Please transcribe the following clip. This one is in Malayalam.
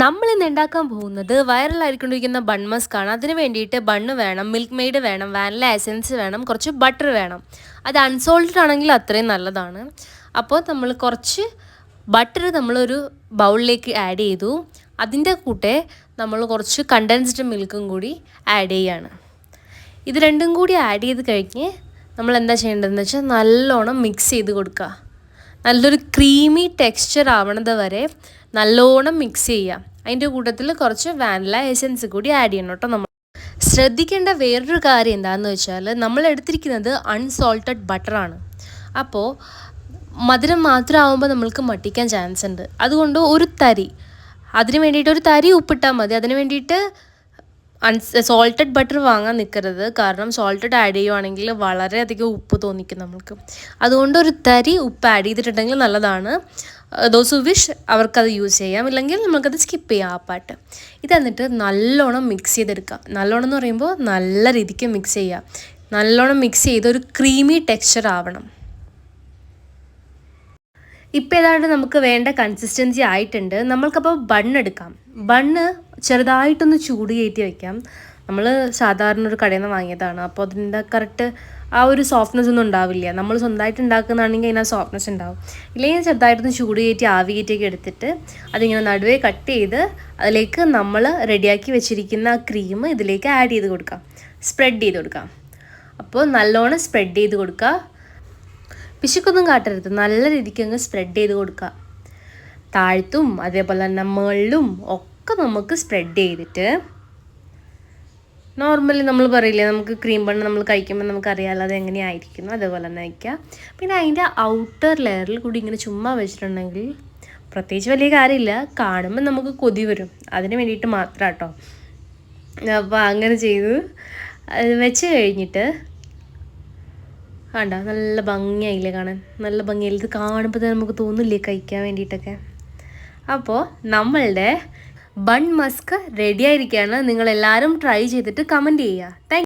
നമ്മൾ ഇന്ന് ഉണ്ടാക്കാൻ പോകുന്നത് വൈറലായിരിക്കൊണ്ടിരിക്കുന്ന ബൺ മസ്കാണ് അതിന് വേണ്ടിയിട്ട് ബണ്ണ് വേണം മിൽക്ക് മെയ്ഡ് വേണം വാനില എസൻസ് വേണം കുറച്ച് ബട്ടർ വേണം. അത് അൺസോൾട്ടഡ് ആണെങ്കിൽ അത്രയും നല്ലതാണ്. അപ്പോൾ നമ്മൾ കുറച്ച് ബട്ടർ നമ്മളൊരു ബൗളിലേക്ക് ആഡ് ചെയ്തു. അതിന്റെ കൂടെ നമ്മൾ കുറച്ച് കണ്ടൻസ്ഡ് മിൽക്കും കൂടി ആഡ് ചെയ്യാണ്. ഇത് രണ്ടും കൂടി ആഡ് ചെയ്ത് കഴിഞ്ഞ് നമ്മൾ എന്താ ചെയ്യേണ്ടതെന്ന് വെച്ചാൽ നല്ലോണം മിക്സ് ചെയ്ത് കൊടുക്കുക. നല്ലൊരു ക്രീമി ടെക്സ്ചർ ആവണത് വരെ നല്ലോണം മിക്സ് ചെയ്യുക. അതിന്റെ കൂട്ടത്തിൽ കുറച്ച് വാനില എസൻസ് കൂടി ആഡ് ചെയ്യണം കേട്ടോ നമ്മൾ. ശ്രദ്ധിക്കേണ്ട വേറൊരു കാര്യം എന്താണെന്ന് വെച്ചാൽ നമ്മൾ എടുത്തിരിക്കുന്നത് അൺസോൾട്ടഡ് ബട്ടറാണ് അപ്പോൾ മധുരം മാത്രമാകുമ്പോൾ നമ്മൾക്ക് മട്ടിക്കാൻ ചാൻസ് ഉണ്ട്. അതുകൊണ്ട് ഒരു തരി അതിന് വേണ്ടിയിട്ട് ഒരു തരി ഉപ്പിട്ടാൽ മതി. അതിന് വേണ്ടിയിട്ട് അൺസ് സോൾട്ടഡ് ബട്ടർ വാങ്ങാൻ നിൽക്കരുത് കാരണം സോൾട്ടഡ് ആഡ് ചെയ്യുവാണെങ്കിൽ വളരെയധികം ഉപ്പ് തോന്നിക്കും നമുക്ക് അതുകൊണ്ട് ഒരു തരി ഉപ്പ് ആഡ് ചെയ്തിട്ടുണ്ടെങ്കിൽ നല്ലതാണ്. ദോസ് വിഷ് അവർക്കത് യൂസ് ചെയ്യാം. ഇല്ലെങ്കിൽ നമുക്കത് സ്കിപ്പ് ചെയ്യാം ആ പാട്ട് ഇത് എന്നിട്ട് നല്ലോണം മിക്സ് ചെയ്തെടുക്കാം. നല്ലോണം എന്ന് പറയുമ്പോൾ നല്ല രീതിക്ക് മിക്സ് ചെയ്യുക നല്ലോണം മിക്സ് ചെയ്ത് ഒരു ക്രീമി ടെക്സ്ചർ ആവണം. ഇപ്പോൾ ഏതാണ്ട് നമുക്ക് വേണ്ട കൺസിസ്റ്റൻസി ആയിട്ടുണ്ട്. നമ്മൾക്കപ്പോൾ ബണ്ണെടുക്കാം ബണ്ണ് ചെറുതായിട്ടൊന്ന് ചൂട് കയറ്റി വയ്ക്കാം നമ്മൾ സാധാരണ ഒരു കടയിൽ നിന്ന് വാങ്ങിയതാണ്. അപ്പോൾ അതിന്റെ കറക്റ്റ് ആ ഒരു സോഫ്റ്റ്നെസ് ഒന്നും ഉണ്ടാവില്ല. നമ്മൾ സ്വന്തമായിട്ട് ഉണ്ടാക്കുന്നതാണെങ്കിൽ അതിന് സോഫ്റ്റ്നെസ് ഉണ്ടാവും. ഇല്ലെങ്കിൽ ചെറുതായിട്ടൊന്ന് ചൂട് കയറ്റി ആവി കയറ്റിയൊക്കെ എടുത്തിട്ട് അതിങ്ങനെ നടുവേ കട്ട് ചെയ്ത് അതിലേക്ക് നമ്മൾ റെഡിയാക്കി വെച്ചിരിക്കുന്ന ആ ക്രീം ഇതിലേക്ക് ആഡ് ചെയ്ത് കൊടുക്കാം. സ്പ്രെഡ് ചെയ്ത് കൊടുക്കാം. അപ്പോൾ നല്ലോണം സ്പ്രെഡ് ചെയ്ത് കൊടുക്കുക. പിശുക്കൊന്നും കാട്ടരുത്. നല്ല രീതിക്ക് അങ്ങ് സ്പ്രെഡ് ചെയ്ത് കൊടുക്കുക. താഴ്ത്തും അതേപോലെ തന്നെ മുകളിലും ഒക്കെ നമുക്ക് സ്പ്രെഡ് ചെയ്തിട്ട് നോർമലി നമ്മൾ പറയില്ലേ നമുക്ക് ക്രീം ബണ്ണ് നമ്മൾ കഴിക്കുമ്പോൾ നമുക്കറിയാമല്ലോ അത് എങ്ങനെയായിരിക്കുന്നു അതേപോലെ തന്നെ വയ്ക്കുക പിന്നെ അതിന്റെ ഔട്ടർ ലെയറിൽ കൂടി ഇങ്ങനെ ചുമ്മാ വെച്ചിട്ടുണ്ടെങ്കിൽ പ്രത്യേകിച്ച് വലിയ കാര്യമില്ല കാണുമ്പോൾ നമുക്ക് കൊതി വരും. അതിന് വേണ്ടിയിട്ട് മാത്രം കേട്ടോ അപ്പോൾ അങ്ങനെ ചെയ്തു വെച്ച് കഴിഞ്ഞിട്ട് കണ്ട നല്ല ഭംഗിയായില്ലേ കാണാൻ? നല്ല ഭംഗിയായില്ല? ഇത് കാണുമ്പോൾ തന്നെ നമുക്ക് തോന്നില്ലേ കഴിക്കാൻ വേണ്ടിയിട്ടൊക്കെ. അപ്പോൾ നമ്മളുടെ ബൺ മസ്ക് റെഡി ആയിരിക്കുകയാണ്. നിങ്ങളെല്ലാവരും ട്രൈ ചെയ്തിട്ട് കമന്റ് ചെയ്യുക. താങ്ക്